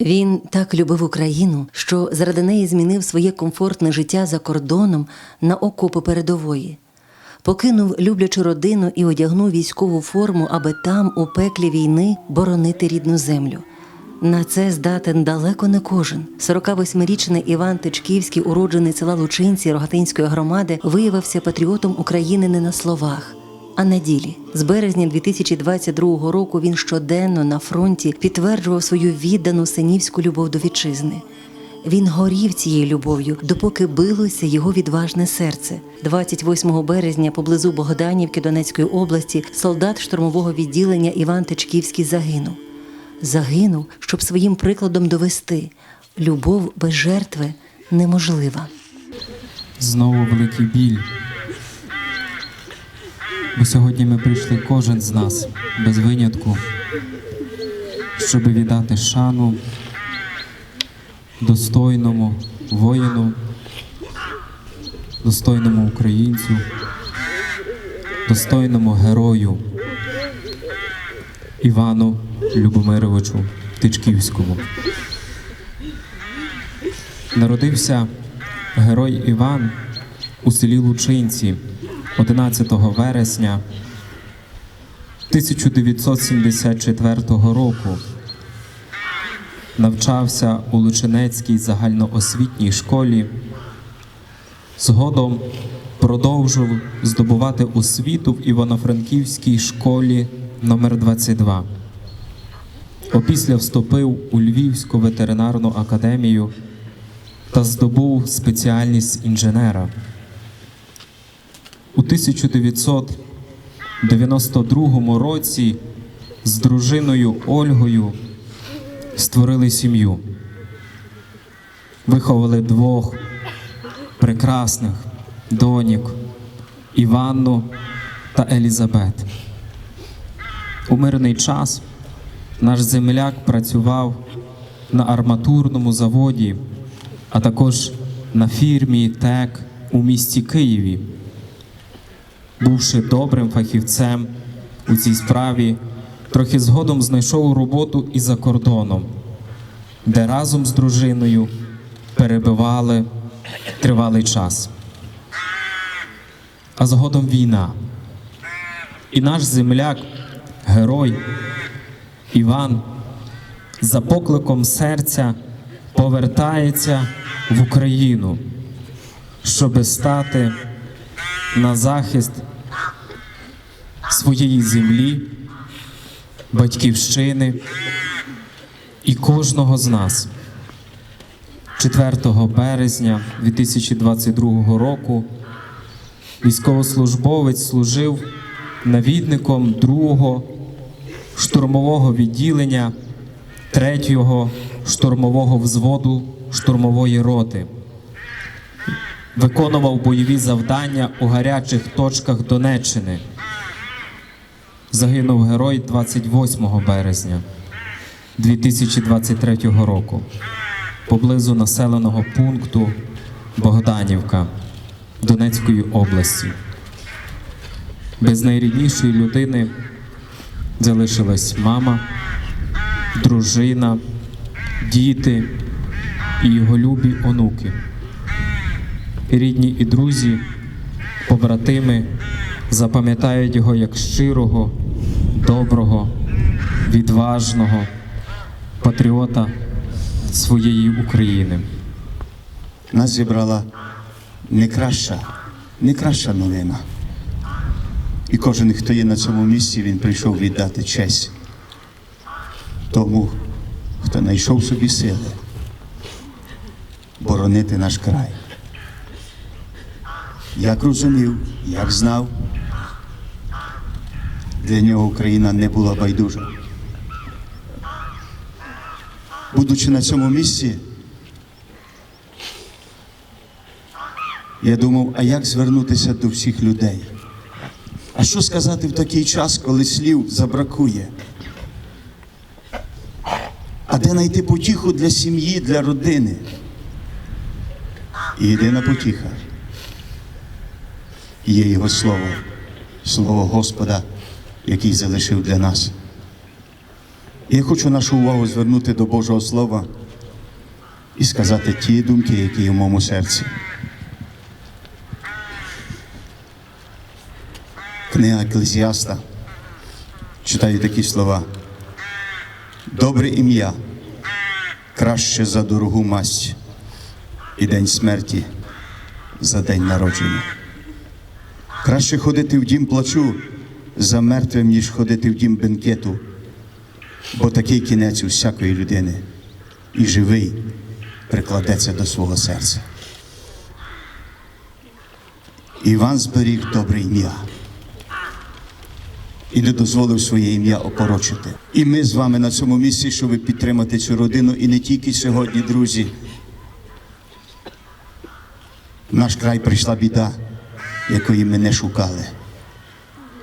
Він так любив Україну, що заради неї змінив своє комфортне життя за кордоном на окопи передової. Покинув люблячу родину і одягнув військову форму, аби там, у пеклі війни, боронити рідну землю. На це здатен далеко не кожен. 48-річний Іван Тичківський, уроджений села Лучинці Рогатинської громади, виявився патріотом України не на словах, а на ділі. З березня 2022 року він щоденно на фронті підтверджував свою віддану синівську любов до вітчизни. Він горів цією любов'ю, допоки билося його відважне серце. 28 березня поблизу Богданівки Донецької області солдат штурмового відділення Іван Тичківський загинув. Загинув, щоб своїм прикладом довести любов без жертви неможлива. Знову великий біль. Бо сьогодні ми прийшли кожен з нас без винятку, щоб віддати шану достойному воїну, достойному українцю, достойному герою Івану Любомировичу Тичківському. Народився герой Іван у селі Лучинці 11 вересня 1974 року. Навчався у Лучинецькій загальноосвітній школі. Згодом продовжив здобувати освіту в Івано-Франківській школі номер 22 Опісля вступив у Львівську ветеринарну академію та здобув спеціальність інженера. У 1992 році з дружиною Ольгою створили сім'ю. Виховали двох прекрасних доньок Іванну та Елізабет. У мирний час наш земляк працював на арматурному заводі, а також на фірмі ТЕК у місті Києві. Бувши добрим фахівцем у цій справі, трохи згодом знайшов роботу і за кордоном, де разом з дружиною перебивали тривалий час. А згодом війна. І наш земляк, герой Іван, за покликом серця повертається в Україну, щоби стати на захист своєї землі, батьківщини і кожного з нас. 4 березня 2022 року військовослужбовець служив навідником другого штурмового відділення 3-го штурмового взводу штурмової роти. Виконував бойові завдання у гарячих точках Донеччини. Загинув герой 28 березня 2023 року поблизу населеного пункту Богданівка Донецької області. Без найріднішої людини залишилась мама, дружина, діти і його любі онуки. Рідні і друзі, побратими запам'ятають його як щирого, доброго, відважного патріота своєї України. Нас зібрала не краща, не краща новина. І кожен, хто є на цьому місці, він прийшов віддати честь тому, хто знайшов собі сили боронити наш край. Як розумів, як знав, для нього Україна не була байдужа. Будучи на цьому місці, я думав, а як звернутися до всіх людей? А що сказати в такий час, коли слів забракує? А де знайти потіху для сім'ї, для родини? І єдина потіха є Його слово, слово Господа, який залишив для нас. Я хочу нашу увагу звернути до Божого Слова і сказати ті думки, які є в моєму серці. Книга Еклезіаста. Читаю такі слова. Добре ім'я краще за дорогу масть і день смерті за день народження. Краще ходити в дім плачу за мертвим, ніж ходити в дім бенкету, бо такий кінець у всякої людини і живий прикладеться до свого серця. Іван зберіг добре ім'я і не дозволив своє ім'я опорочити. І ми з вами на цьому місці, щоб підтримати цю родину, і не тільки сьогодні, друзі. В наш край прийшла біда, якої ми не шукали.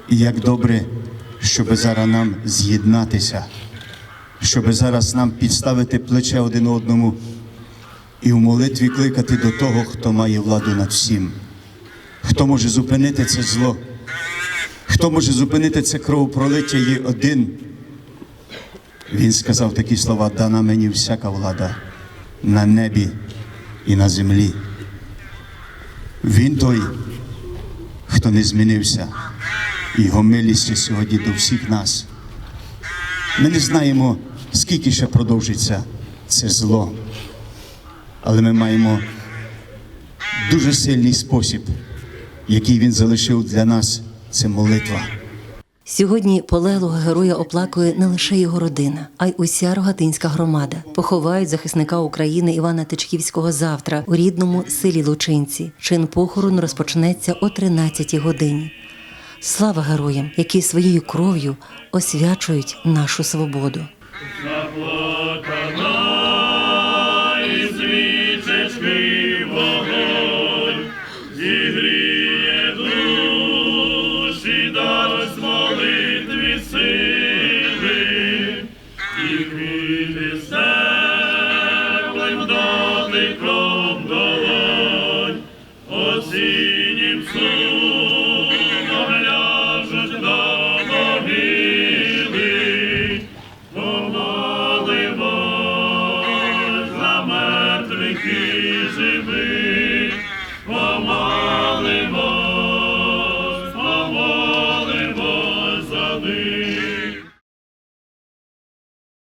І як добре, щоб зараз нам з'єднатися, щоб зараз нам підставити плече один одному і в молитві кликати до того, хто має владу над всім, хто може зупинити це зло. Хто може зупинити це кровопролиття є один. Він сказав такі слова: дана мені всяка влада на небі і на землі. Він той, хто не змінився, його милість сьогодні до всіх нас. Ми не знаємо, скільки ще продовжиться це зло, але ми маємо дуже сильний спосіб, який він залишив для нас це молитва. Сьогодні полеглого героя оплакує не лише його родина, а й уся рогатинська громада. Поховають захисника України Івана Тичківського завтра у рідному селі Лучинці. Чин похорону розпочнеться о 13-й годині. Слава героям, які своєю кров'ю освячують нашу свободу. Дотиком долонь, осіннім сумом ляжуть на могили. Помолимо за мертвих